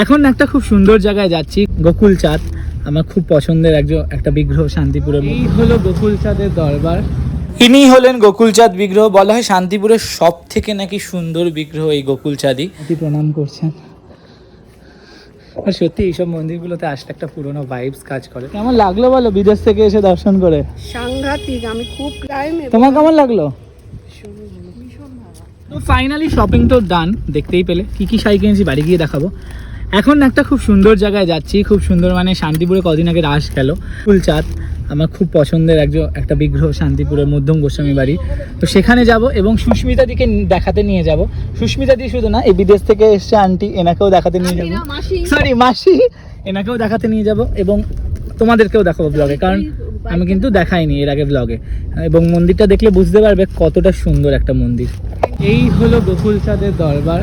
এখন একটা খুব সুন্দর জায়গায় যাচ্ছি গোকুল চাঁদ। আমার খুব পছন্দের একজন একটা বিগ্রহ শান্তিপুরের এই হলো গোকুল চাঁদের দরবার। ইনি হলেন গোকুল চাঁদ বিগ্রহ বলা হয় শান্তিপুরের সব থেকে নাকি সুন্দর বিগ্রহ এই গোকুল চাঁদই। প্রণাম করছেন। আর সত্যি এইসব মন্দিরগুলোতে আসলে একটা পুরোনো ভাইবস কাজ করে। কেমন লাগল বলো বিদেশ থেকে এসে দর্শন করে? সাংঘাতিক আমি খুব তোমার কেমন লাগল? তো ফাইনালি শপিং তো ডান দেখতেই পেলে। কি কি শাড়ি কিনেছি বাড়ি গিয়ে দেখাবো। এখন একটা খুব সুন্দর জায়গায় যাচ্ছি খুব সুন্দর মানে শান্তিপুরে কদিন আগে রাস গেল। ফুলচাঁদ আমার খুব পছন্দের একজন একটা বিগ্রহ শান্তিপুরের মধ্যম গোস্বামী বাড়ি। তো সেখানে যাব এবং সুস্মিতা দিকে দেখাতে নিয়ে যাব। সুস্মিতা দি শুধু না এই বিদেশ থেকে এসছে আন্টি এনাকেও দেখাতে নিয়ে যাব। সরি মাসি। এনাকেও দেখাতে নিয়ে যাব এবং তোমাদেরকেও দেখাবো ব্লগে কারণ আমি কিন্তু দেখাইনি এর আগে ব্লগে এবং মন্দিরটা দেখলে বুঝতে পারবে কতটা সুন্দর একটা মন্দির। এই হলো গোকুল চাঁদের দরবার।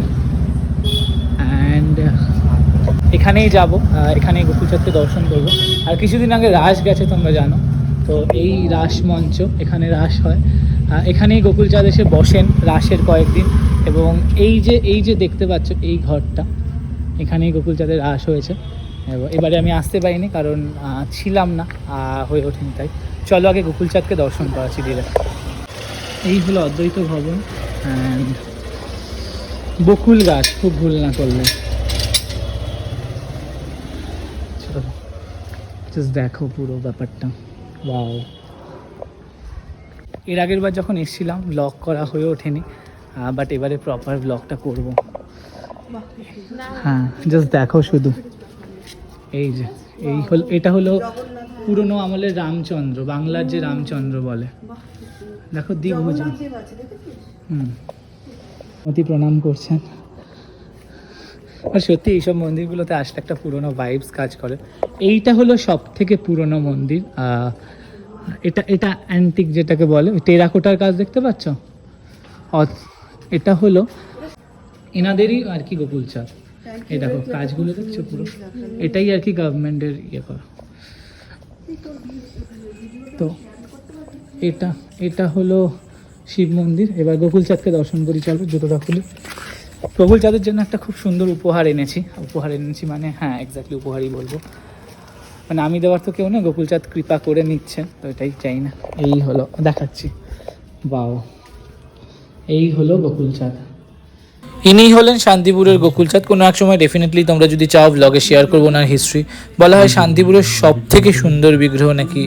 অ্যান্ড এখানেই যাব এখানেই গোকুল চাঁদকে দর্শন করব। আর কিছুদিন আগে রাস গেছে, তোমরা জানো। তো এই রাস মঞ্চ, এখানে রাস হয়। এখানেই গোকুল চাঁদ এসে বসেন রাসের কয়েকদিন। এবং এই যে এই যে দেখতে পাচ্ছ, এই ঘরটা, এখানেই গোকুল চাঁদের রাস হয়েছে। এবার- আমি আসতে পারিনি, কারণ ছিলাম না হয়ে ওঠেনি, তাই। চলো আগে গোকুল চাঁদকে দর্শন করাচ্ছি দিলে এই হলো অদ্বৈত ভবন বকুল গাছ, খুব ভুল না করলে। জাস্ট দেখো পুরো ব্যাপারটা। ওয়াও এর আগের বার যখন এসেছিলাম ব্লগ করা হয়ে ওঠেনি বাট এবারে প্রপার ব্লগটা করব। হ্যাঁ জাস্ট দেখো শুধু। এই যে, এই হল, এটা হলো পুরনো আমলের রামচন্দ্র, বাংলার যে রামচন্দ্র বলে। দেখো দ্বিভুজ হুম। অতি প্রণাম করছেন। আর সত্যি এইসব মন্দিরগুলোতে আসলে একটা পুরনো ভাইবস কাজ করে। এইটা হলো সব থেকে পুরনো মন্দির। এটা এটা অ্যান্টিক যেটাকে বলে টেরাকোটার কাজ দেখতে পাচ্ছ? এটা হলো এনাদেরই আর কি গোকুল চাঁদ এই দেখো, কাজগুলো দেখছ পুরো? এটাই আর কি গভর্নমেন্টের ইয়ে করা। তো এটা এটা হলো শিব মন্দির। এবার গোকুল চাঁদকে দর্শন করি, চলো জুতোটা খুলি। গোকুল চাঁদের জন্য একটা খুব সুন্দর উপহার এনেছি। উপহার এনেছি মানে হ্যাঁ এক্স্যাক্টলি উপহারই বলব। মানে আমি দেওয়ার তো কেউ নেই গোকুল চাঁদ কৃপা করে নিচ্ছেন তো এটাই চাই না। এই হলো, দেখাচ্ছি। বাও এই হলো গোকুল চাঁদ ইনি হলেন শান্তিপুরের গোকুলচাঁদ। কোনো এক সময় ডেফিনেটলি তোমরা যদি চাও ব্লগে শেয়ার করব না হিস্ট্রি বলা হয় শান্তিপুরের সব থেকে সুন্দর বিগ্রহ নাকি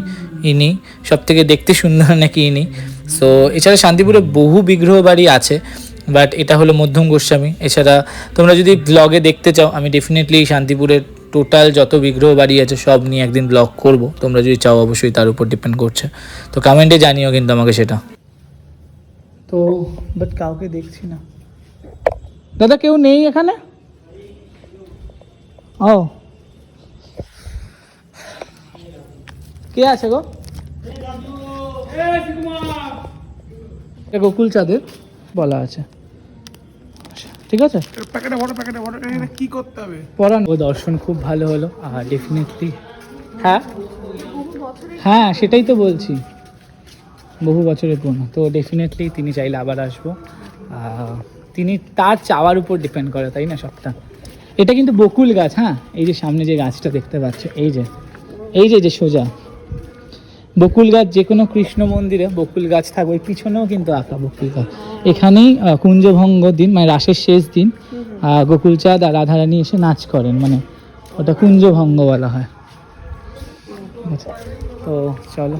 ইনি? সব থেকে দেখতে সুন্দর নাকি ইনি? সো এছাড়া শান্তিপুরে বহু বিগ্রহ বাড়ি আছে। বাট এটা হলো মধ্যম গোস্বামী। এছাড়া তোমরা যদি ব্লগে দেখতে চাও, আমি ডেফিনেটলি শান্তিপুরের টোটাল যত বিগ্রহ বাড়ি আছে, সব নিয়ে একদিন ব্লগ করব। তোমরা যদি চাও, অবশ্যই তার উপর ডিপেন্ড করছে। তো কমেন্টে জানিও কিন্তু আমাকে সেটা। তো বাট কাউকে দেখছি না। দাদা, কেউ নেই এখানে? ও। কে আছে গো? গোকুল চাঁদের? বলা আছে। আচ্ছা, ঠিক আছে? প্যাকেটে ভরো প্যাকেটে এখানে কি করতে হবে? পড়ান ও দর্শন খুব ভালো হলো। আর ডেফিনেটলি হ্যাঁ? হ্যাঁ সেটাই তো বলছি। বহু বছরের পুরনো। তো ডেফিনেটলি তিনি চাইলে আবার আসব। তিনি তার চাওয়ার উপর ডিপেন্ড করে তাই না সবটা? এটা কিন্তু বকুল গাছ হ্যাঁ? এই যে সামনে যে গাছটা দেখতে পাচ্ছ এই যে এই যে যে সোজা। বকুল গাছ যে কোনো কৃষ্ণ মন্দিরে বকুল গাছ থাকবে ওই পিছনেও কিন্তু আঁকা বকুল গাছ এখানেই কুঞ্জভঙ্গ দিন মানে রাসের শেষ দিন গোকুলচাঁদ আর রাধারানী এসে নাচ করেন মানে ওটা কুঞ্জভঙ্গ বলা হয়। তো চলো।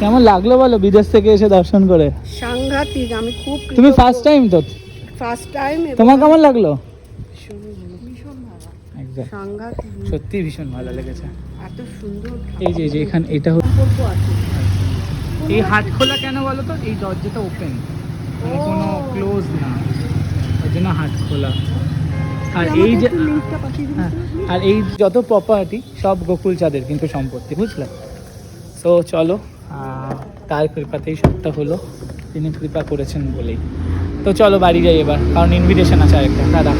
কেমন লাগল বলো বিদেশ থেকে এসে দর্শন করে? সাংঘাতিক আমি খুব তুমি ফার্স্ট টাইম তো? ফার্স্ট টাইম তোমার কেমন লাগল ভীষণ ভালো Exact. সাংঘাতিক সত্যি ভীষণ ভালো লেগেছে। এত সুন্দর এই যে যে এখানে এটা হলো এই হাট খোলা কেন বলো তো? এই দরজাটা ওপেন মানে কোনো ক্লোজ না। ওই জন্য হাট খোলা আর এই যে হ্যাঁ, আর এই যত প্রপার্টি সব গোকুল চাঁদের কিন্তু সম্পত্তি বুঝলে? তো চলো তার কৃপাতেই সবটা হলো। তিনি কৃপা করেছেন বলেই। তো চলো বাড়ি যাই এবার। কারণ ইনভিটেশন আছে আরেকটা। দাদা।